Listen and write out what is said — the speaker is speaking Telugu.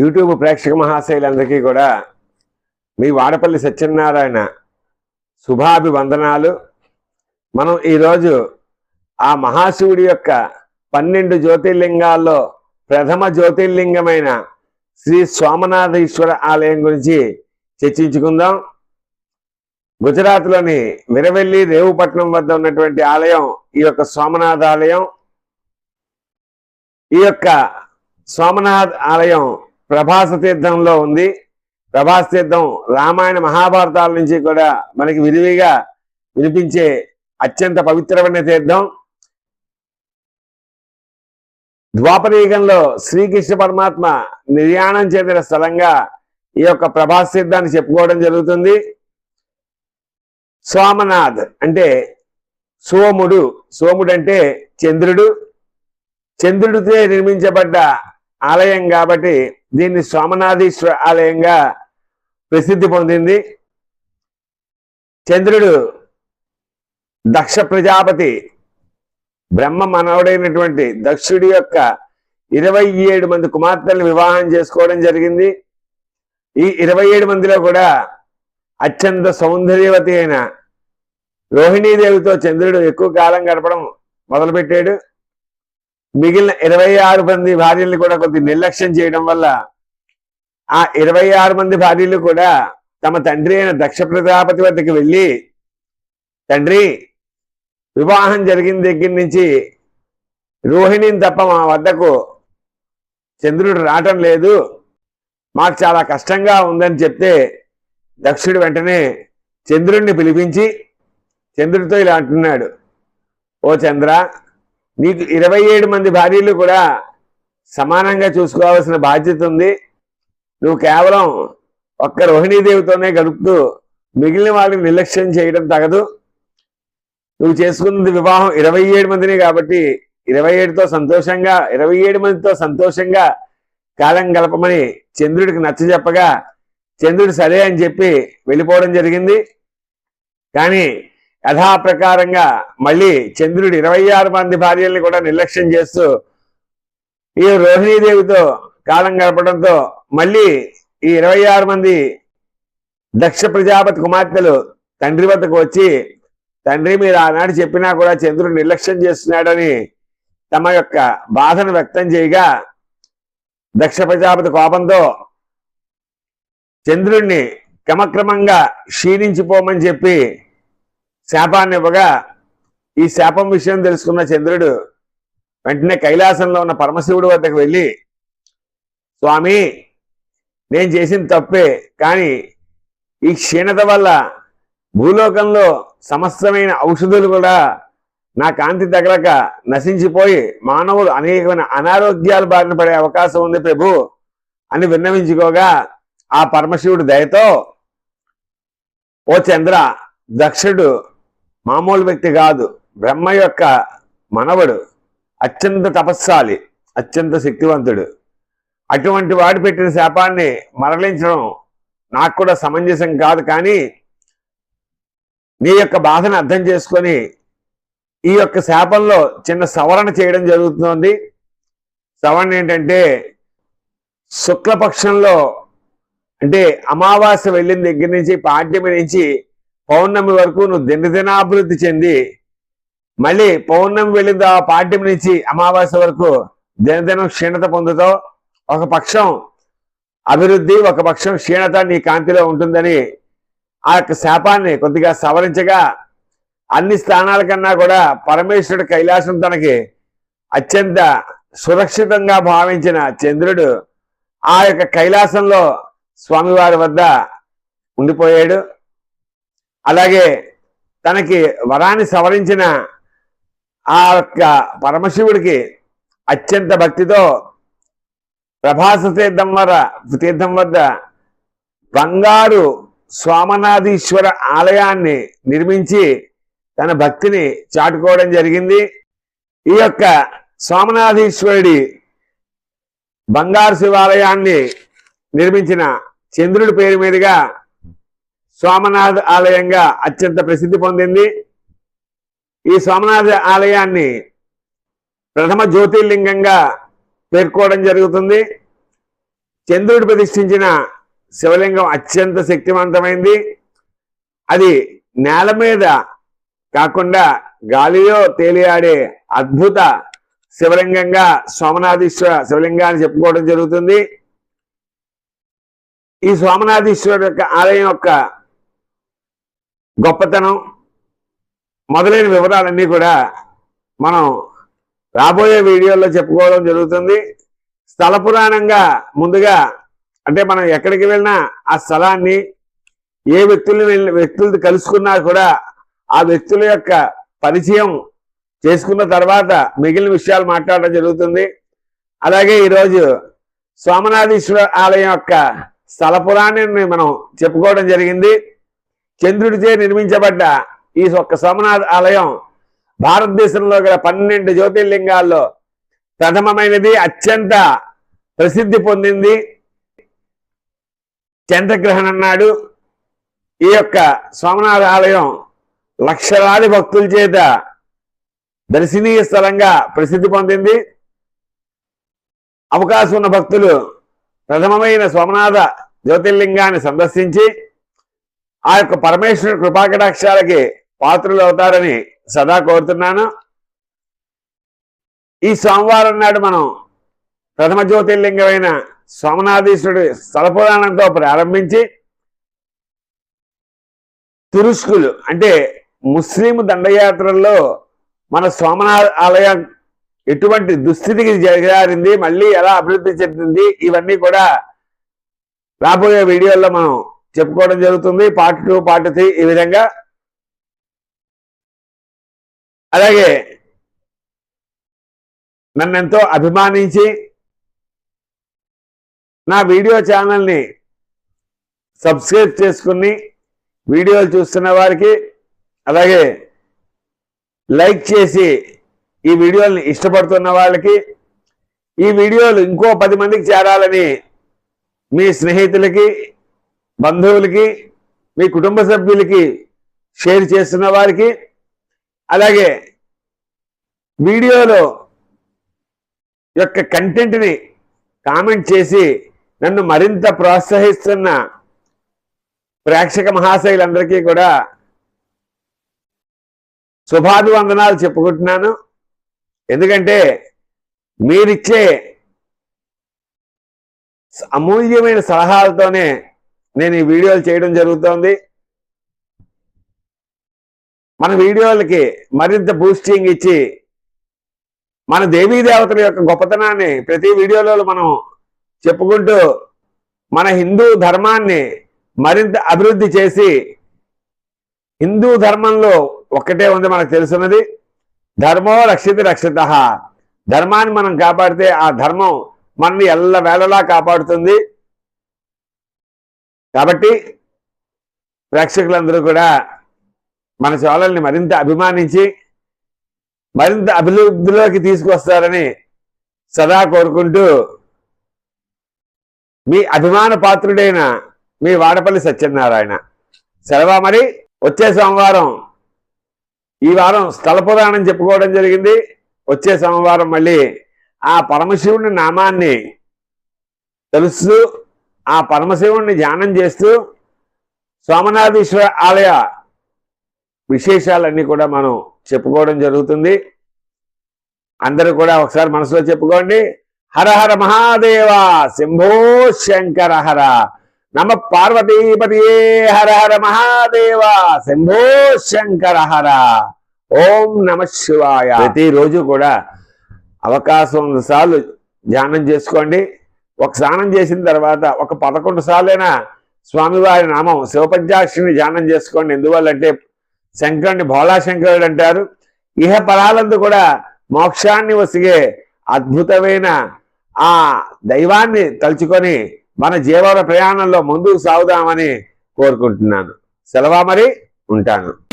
యూట్యూబ్ ప్రేక్షక మహాశైలందరికీ కూడా మీ వాడపల్లి సత్యనారాయణ శుభాభివందనాలు. మనం ఈరోజు ఆ మహాశివుడి యొక్క పన్నెండు జ్యోతిర్లింగాల్లో ప్రథమ జ్యోతిర్లింగమైన శ్రీ సోమనాథేశ్వర ఆలయం గురించి చర్చించుకుందాం. గుజరాత్లోని విరవెల్లి రేవుపట్నం వద్ద ఉన్నటువంటి ఆలయం ఈ యొక్క సోమనాథ ఆలయం. ఈ యొక్క సోమనాథ్ ఆలయం ప్రభాస తీర్థంలో ఉంది. ప్రభాస తీర్థం రామాయణ మహాభారతాల నుంచి కూడా మనకి విరివిగా వినిపించే అత్యంత పవిత్రమైన తీర్థం. ద్వాపరయుగంలో శ్రీకృష్ణ పరమాత్మ నిర్యాణం చెందిన స్థలంగా ఈ యొక్క ప్రభాస్ తీర్థాన్ని చెప్పుకోవడం జరుగుతుంది. సోమనాథ్ అంటే సోముడు. సోముడు అంటే చంద్రుడు. చంద్రుడితో నిర్మించబడ్డ ఆలయం కాబట్టి దీన్ని సోమనాథీశ్వర ఆలయంగా ప్రసిద్ధి పొందింది. చంద్రుడు దక్ష ప్రజాపతి బ్రహ్మ మనవుడైనటువంటి దక్షుడి యొక్క ఇరవై ఏడు మంది కుమార్తెలను వివాహం చేసుకోవడం జరిగింది. ఈ ఇరవై ఏడు మందిలో కూడా అత్యంత సౌందర్యవతి అయిన రోహిణీదేవితో చంద్రుడు ఎక్కువ కాలం గడపడం మొదలుపెట్టాడు. మిగిలిన ఇరవై ఆరు మంది భార్యల్ని కూడా కొద్ది నిర్లక్ష్యం చేయడం వల్ల ఆ ఇరవై ఆరు మంది భార్యలు కూడా తమ తండ్రి అయిన దక్ష ప్రజాపతి వద్దకు వెళ్ళి తండ్రి వివాహం జరిగిన దగ్గర నుంచి రోహిణిని తప్ప మా వద్దకు చంద్రుడు రావటం లేదు. మాకు చాలా కష్టంగా ఉందని చెప్తే దక్షుడు వెంటనే చంద్రుడిని పిలిపించి చంద్రుడితో ఇలా అంటున్నాడు ఓ చంద్ర నీకు ఇరవై ఏడు మంది భార్యలు కూడా సమానంగా చూసుకోవాల్సిన బాధ్యత ఉంది. నువ్వు కేవలం ఒక్క రోహిణీదేవితోనే గడుపుతూ మిగిలిన వాళ్ళని నిర్లక్ష్యం చేయడం తగదు. నువ్వు చేసుకున్నది వివాహం ఇరవై ఏడు మందిని కాబట్టి ఇరవై ఏడుతో సంతోషంగా ఇరవై ఏడు మందితో సంతోషంగా కాలం గడపమని చంద్రుడికి నచ్చజెప్పగా చంద్రుడు సరే అని చెప్పి వెళ్ళిపోవడం జరిగింది. కానీ యథాప్రకారంగా మళ్ళీ చంద్రుడు ఇరవై ఆరు మంది భార్యల్ని కూడా నిర్లక్ష్యం చేస్తూ ఈ రోహిణీదేవితో కాలం గడపడంతో మళ్ళీ ఈ ఇరవై ఆరు మంది దక్ష ప్రజాపతి కుమార్తెలు తండ్రి వద్దకు వచ్చి తండ్రి మీరు ఆనాడు చెప్పినా కూడా చంద్రుడు నిర్లక్ష్యం చేస్తున్నాడని తమ యొక్క బాధను వ్యక్తం చేయగా దక్ష ప్రజాపతి కోపంతో చంద్రుణ్ణి క్రమక్రమంగా క్షీణించిపోమని చెప్పి శాపాన్ని ఇవ్వగా ఈ శాపం విషయం తెలుసుకున్న చంద్రుడు వెంటనే కైలాసంలో ఉన్న పరమశివుడి వద్దకు వెళ్ళి స్వామి నేను చేసిన తప్పే కానీ ఈ క్షీణత వల్ల భూలోకంలో సమస్తమైన ఔషధులు కూడా నా కాంతి తగలక నశించిపోయి మానవులు అనేకమైన అనారోగ్యాలు బారిన పడే అవకాశం ఉంది ప్రభు అని విన్నవించుకోగా ఆ పరమశివుడి దయతో ఓ చంద్ర దక్షుడు మామూలు వ్యక్తి కాదు. బ్రహ్మ యొక్క మనవడు అత్యంత తపస్సాలి అత్యంత శక్తివంతుడు. అటువంటి వాడు పెట్టిన శాపాన్ని మరలించడం నాకు కూడా సమంజసం కాదు కానీ నీ యొక్క బాధను అర్థం చేసుకొని ఈ యొక్క శాపంలో చిన్న సవరణ చేయడం జరుగుతుంది. సవరణ ఏంటంటే శుక్లపక్షంలో అంటే అమావాస్య వెళ్ళిన దగ్గర నుంచి పాడ్యమి నుంచి పౌర్ణమి వరకు నువ్వు దినదినాభివృద్ధి చెంది మళ్ళీ పౌర్ణమి వెళ్ళిన ఆ పాఠ్యం నుంచి అమావాస్య వరకు దినదినం క్షీణత పొందుతావు. ఒక పక్షం అభివృద్ధి ఒక పక్షం క్షీణత నీ కాంతిలో ఉంటుందని ఆ యొక్క శాపాన్ని కొద్దిగా సవరించగా అన్ని స్థానాల కన్నా కూడా పరమేశ్వరుడు కైలాసం తనకి అత్యంత సురక్షితంగా భావించిన చంద్రుడు ఆ యొక్క కైలాసంలో స్వామివారి వద్ద ఉండిపోయాడు. అలాగే తనకి వరాన్ని సవరించిన ఆ యొక్క పరమశివుడికి అత్యంత భక్తితో ప్రభాస తీర్థం వర తీర్థం వద్ద బంగారు స్వామనాధీశ్వర ఆలయాన్ని నిర్మించి తన భక్తిని చాటుకోవడం జరిగింది. ఈ యొక్క స్వామనాథీశ్వరుడి బంగారు శివాలయాన్ని నిర్మించిన చంద్రుడి పేరు మీదుగా సోమనాథ్ ఆలయంగా అత్యంత ప్రసిద్ధి పొందింది. ఈ సోమనాథ ఆలయాన్ని ప్రథమ జ్యోతిర్లింగంగా పేర్కోవడం జరుగుతుంది. చంద్రుడు ప్రతిష్ఠించిన శివలింగం అత్యంత శక్తివంతమైంది. అది నేల మీద కాకుండా గాలిలో తేలియాడే అద్భుత శివలింగంగా సోమనాథీశ్వర శివలింగాన్ని చెప్పుకోవడం జరుగుతుంది. ఈ సోమనాథీశ్వరుడు యొక్క ఆలయం యొక్క గొప్పతనం మొదలైన వివరాలన్నీ కూడా మనం రాబోయే వీడియోలో చెప్పుకోవడం జరుగుతుంది. స్థల పురాణంగా ముందుగా అంటే మనం ఎక్కడికి వెళ్ళినా ఆ స్థలాన్ని ఏ వ్యక్తులు వ్యక్తులతో కలుసుకున్నా కూడా ఆ వ్యక్తుల యొక్క పరిచయం చేసుకున్న తర్వాత మిగిలిన విషయాలు మాట్లాడడం జరుగుతుంది. అలాగే ఈరోజు సోమనాథీశ్వర ఆలయం యొక్క స్థల పురాణాన్ని మనం చెప్పుకోవడం జరిగింది. చంద్రుడిచే నిర్మించబడ్డ ఈ ఒక్క సోమనాథ ఆలయం భారతదేశంలో గల పన్నెండు జ్యోతిర్లింగాల్లో ప్రథమమైనది అత్యంత ప్రసిద్ధి పొందింది చంద్రగ్రహణం నాడు. ఈ యొక్క సోమనాథ ఆలయం లక్షలాది భక్తుల చేత దర్శనీయ స్థలంగా ప్రసిద్ధి పొందింది. అవకాశం ఉన్న భక్తులు ప్రథమమైన సోమనాథ జ్యోతిర్లింగాన్ని సందర్శించి ఆ యొక్క పరమేశ్వరుడు కృపాకటాక్షాలకి పాత్రలు అవుతారని సదా కోరుతున్నాను. ఈ సోమవారం నాడు మనం ప్రథమ జ్యోతిర్లింగమైన సోమనాథీశ్వరుడు స్థలపురాణంతో ప్రారంభించి తురుష్కులు అంటే ముస్లిం దండయాత్రల్లో మన సోమనాథ ఆలయం ఎటువంటి దుస్థితికి జరగారింది మళ్ళీ ఎలా అభివృద్ధి చెందింది ఇవన్నీ కూడా రాబోయే వీడియోల్లో మనం చెప్పుకోవడం జరుగుతుంది. పార్ట్ టూ పార్ట్ త్రీ ఈ విధంగా. అలాగే నన్ను ఎంతో అభిమానించి నా వీడియో ఛానల్ని సబ్స్క్రైబ్ చేసుకుని వీడియోలు చూస్తున్న వారికి అలాగే లైక్ చేసి ఈ వీడియోని ఇష్టపడుతున్న వాళ్ళకి ఈ వీడియోలు ఇంకో పది మందికి చేరాలని మీ స్నేహితులకి బంధువులకి మీ కుటుంబ సభ్యులకి షేర్ చేస్తున్న వారికి అలాగే వీడియోలో యొక్క కంటెంట్ని కామెంట్ చేసి నన్ను మరింత ప్రోత్సహిస్తున్న ప్రేక్షక మహాశైలందరికీ కూడా శుభాభివందనాలు చెప్పుకుంటున్నాను. ఎందుకంటే మీరిచ్చే అమూల్యమైన సలహాలతోనే నేను ఈ వీడియోలు చేయడం జరుగుతోంది. మన వీడియోలకి మరింత బూస్టింగ్ ఇచ్చి మన దేవీ దేవతల యొక్క గొప్పతనాన్ని ప్రతి వీడియోలో మనం చెప్పుకుంటూ మన హిందూ ధర్మాన్ని మరింత అభివృద్ధి చేసి హిందూ ధర్మంలో ఒక్కటే ఉంది మనకు తెలుసున్నది. ధర్మో రక్షిత రక్షిత. ధర్మాన్ని మనం కాపాడితే ఆ ధర్మం మనని ఎల్ల వేళలా కాపాడుతుంది. కాబట్టి ప్రేక్షకులందరూ కూడా మన ఛానల్ని మరింత అభిమానించి మరింత అభివృద్ధిలోకి తీసుకొస్తారని సదా కోరుకుంటూ మీ అభిమాన పాత్రుడైన మీ వాడపల్లి సత్యనారాయణ. సెలవా మరి? వచ్చే సోమవారం ఈ వారం స్థల పురాణం చెప్పుకోవడం జరిగింది. వచ్చే సోమవారం మళ్ళీ ఆ పరమశివుని నామాన్ని తెలుస్తూ ఆ పరమశివుణ్ణి ధ్యానం చేస్తూ సోమనాథీశ్వర ఆలయ విశేషాలన్నీ కూడా మనం చెప్పుకోవడం జరుగుతుంది. అందరూ కూడా ఒకసారి మనసులో చెప్పుకోండి. హర హర మహాదేవ శంభో శంకర హర. నమ పార్వతీపతియే హర హర మహాదేవ శంభో శంకర హర. ఓం నమ శివాయ. ప్రతిరోజు కూడా అవకాశం సార్లు ధ్యానం చేసుకోండి. ఒక స్నానం చేసిన తర్వాత ఒక పదకొండు సార్లైనా స్వామివారి నామం శివపంచాక్షిని ధ్యానం చేసుకోండి. ఎందువల్లంటే శంకరుని భోళా శంకరుడు అంటారు. ఇహ పరాలందు కూడా మోక్షాన్ని వసిగే అద్భుతమైన ఆ దైవాన్ని తలుచుకొని మన జీవన ప్రయాణంలో ముందుకు సాగుదామని కోరుకుంటున్నాను. సెలవా మరి? ఉంటాను.